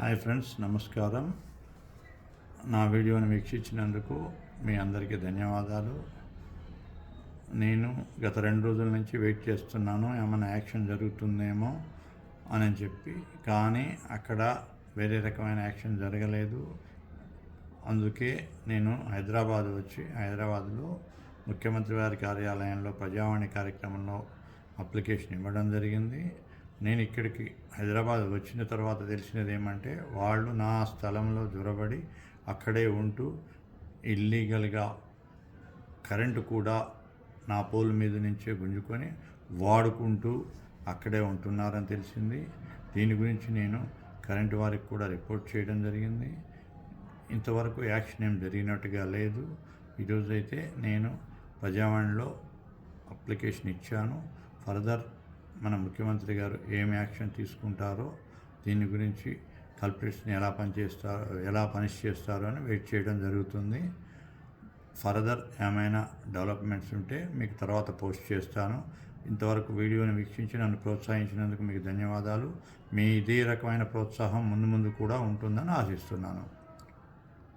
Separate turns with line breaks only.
Hi friends నమస్కారం. నా వీడియోని వీక్షించినందుకు మీ అందరికీ ధన్యవాదాలు. నేను గత రెండు రోజుల నుంచి వెయిట్ చేస్తున్నాను ఏమైనా యాక్షన్ జరుగుతుందేమో అని చెప్పి. కానీ అక్కడ వేరే రకమైన యాక్షన్ జరగలేదు. అందుకే నేను హైదరాబాద్ వచ్చి హైదరాబాద్లో ముఖ్యమంత్రి వారి కార్యాలయంలో ప్రజావాణి కార్యక్రమంలో అప్లికేషన్ ఇవ్వడం జరిగింది. నేను ఇక్కడికి హైదరాబాద్ వచ్చిన తర్వాత తెలిసినది ఏమంటే వాళ్ళు నా స్థలంలో జొరబడి అక్కడే ఉంటూ ఇల్లీగల్గా కరెంటు కూడా నా పోల్ మీద నుంచే గుంజుకొని వాడుకుంటూ అక్కడే ఉంటున్నారని తెలిసింది. దీని గురించి నేను కరెంటు వారికి కూడా రిపోర్ట్ చేయడం జరిగింది. ఇంతవరకు యాక్షన్ ఏం జరిగినట్టుగా లేదు. ఈరోజైతే నేను ప్రజావాణిలో అప్లికేషన్ ఇచ్చాను. ఫర్దర్ మన ముఖ్యమంత్రి గారు ఏం యాక్షన్ తీసుకుంటారో దీని గురించి కల్పిట్స్ని ఎలా పనిచేస్తారో ఎలా పనిష్ చేస్తారో అని వెయిట్ చేయడం జరుగుతుంది. ఫర్దర్ ఏమైనా డెవలప్మెంట్స్ ఉంటే మీకు తర్వాత పోస్ట్ చేస్తాను. ఇంతవరకు వీడియోని వీక్షించి నన్ను ప్రోత్సహించినందుకు మీకు ధన్యవాదాలు. మీ ఇదే రకమైన ప్రోత్సాహం ముందు ముందు కూడా ఉంటుందని ఆశిస్తున్నాను.